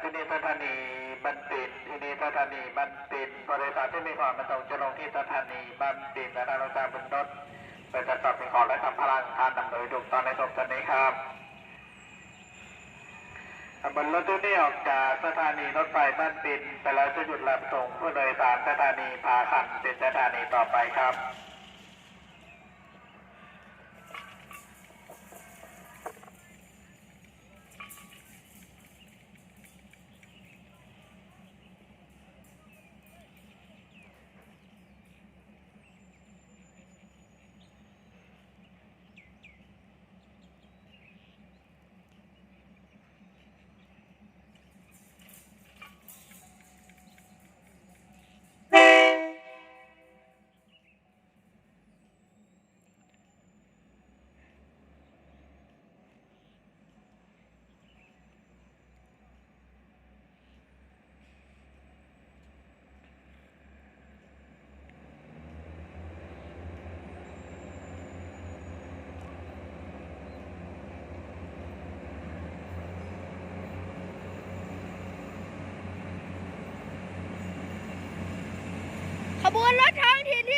ที่นี่สถานีบันปิดที่นี่สถานีบันปิดบริษัทที่มีความประสงค์จะลงที่สถานีบันปิดและทางราชการบนรถเป็นจัดตัดสิ่งของและทำพลังทานนำโดยถูกตอนในสมสนี้ครับบนรถตู้นี้ออกจากสถานีรถไฟบ้านปินไปแล้วจะหยุดรับส่งผู้โดยสารสถานีพาคันเป็นสถานีต่อไปครับ ขบวนรถท้องถิ่นที่